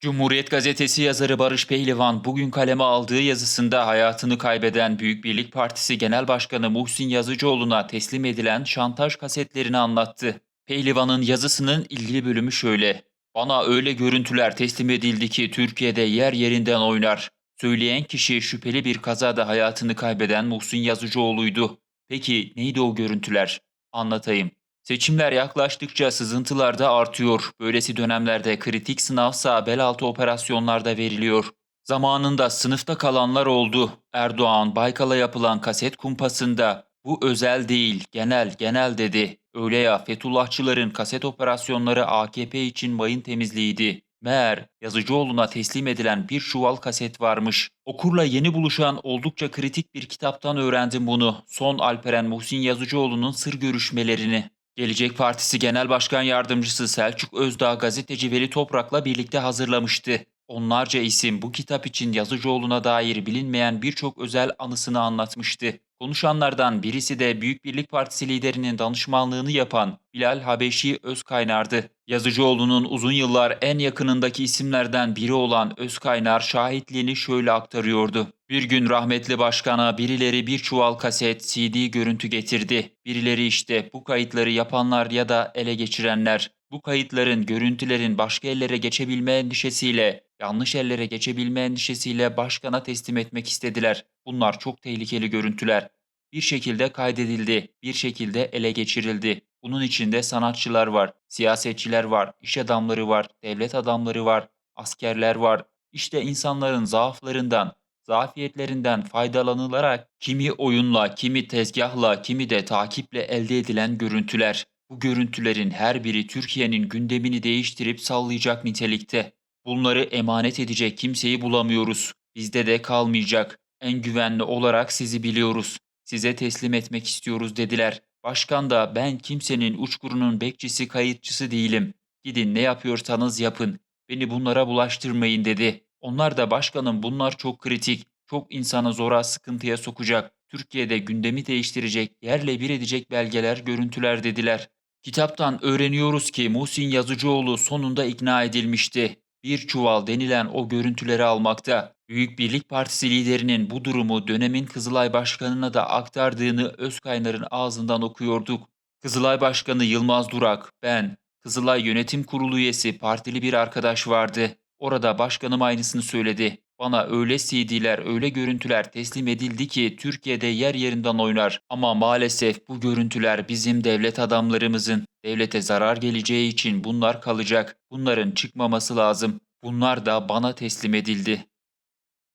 Cumhuriyet Gazetesi yazarı Barış Pehlivan bugün kaleme aldığı yazısında hayatını kaybeden Büyük Birlik Partisi Genel Başkanı Muhsin Yazıcıoğlu'na teslim edilen şantaj kasetlerini anlattı. Pehlivan'ın yazısının ilgili bölümü şöyle. Bana öyle görüntüler teslim edildi ki Türkiye'de yer yerinden oynar. Söyleyen kişi şüpheli bir kazada hayatını kaybeden Muhsin Yazıcıoğlu'ydu. Peki neydi o görüntüler? Anlatayım. Seçimler yaklaştıkça sızıntılar da artıyor. Böylesi dönemlerde kritik sınavsa bel altı operasyonlarda veriliyor. Zamanında sınıfta kalanlar oldu. Erdoğan Baykal'a yapılan kaset kumpasında bu özel değil, genel, genel dedi. Öyle ya Fethullahçıların kaset operasyonları AKP için mayın temizliğiydi. Meğer Yazıcıoğlu'na teslim edilen bir çuval kaset varmış. Okurla yeni buluşan oldukça kritik bir kitaptan öğrendim bunu. Son Alperen Muhsin Yazıcıoğlu'nun sır görüşmelerini. Gelecek Partisi Genel Başkan Yardımcısı Selçuk Özdağ gazeteci Veli Toprak'la birlikte hazırlamıştı. Onlarca isim bu kitap için Yazıcıoğlu'na dair bilinmeyen birçok özel anısını anlatmıştı. Konuşanlardan birisi de Büyük Birlik Partisi liderinin danışmanlığını yapan Bilal Habeşi Özkaynar'dı. Yazıcıoğlu'nun uzun yıllar en yakınındaki isimlerden biri olan Özkaynar şahitliğini şöyle aktarıyordu. Bir gün rahmetli başkana birileri bir çuval kaset, CD görüntü getirdi. Birileri işte bu kayıtları yapanlar ya da ele geçirenler. Bu kayıtların, görüntülerin başka ellere geçebilme endişesiyle, yanlış ellere geçebilme endişesiyle başkana teslim etmek istediler. Bunlar çok tehlikeli görüntüler. Bir şekilde kaydedildi, bir şekilde ele geçirildi. Bunun içinde sanatçılar var, siyasetçiler var, iş adamları var, devlet adamları var, askerler var. İşte insanların zaaflarından, zafiyetlerinden faydalanılarak kimi oyunla, kimi tezgahla, kimi de takiple elde edilen görüntüler. Bu görüntülerin her biri Türkiye'nin gündemini değiştirip sallayacak nitelikte. Bunları emanet edecek kimseyi bulamıyoruz. Bizde de kalmayacak. En güvenli olarak sizi biliyoruz. Size teslim etmek istiyoruz dediler. Başkan da ben kimsenin uçkurunun bekçisi kayıtçısı değilim. Gidin ne yapıyorsanız yapın. Beni bunlara bulaştırmayın dedi. Onlar da başkanım bunlar çok kritik. Çok insanı zora sıkıntıya sokacak. Türkiye'de gündemi değiştirecek, yerle bir edecek belgeler, görüntüler dediler. Kitaptan öğreniyoruz ki Muhsin Yazıcıoğlu sonunda ikna edilmişti. Bir çuval denilen o görüntüleri almakta. Büyük Birlik Partisi liderinin bu durumu dönemin Kızılay Başkanı'na da aktardığını Özkaynar'ın ağzından okuyorduk. Kızılay Başkanı Yılmaz Durak, ben, Kızılay Yönetim Kurulu üyesi partili bir arkadaş vardı. Orada başkanım aynısını söyledi. Bana öyle CD'ler, öyle görüntüler teslim edildi ki Türkiye'de yer yerinden oynar. Ama maalesef bu görüntüler bizim devlet adamlarımızın. Devlete zarar geleceği için bunlar kalacak. Bunların çıkmaması lazım. Bunlar da bana teslim edildi.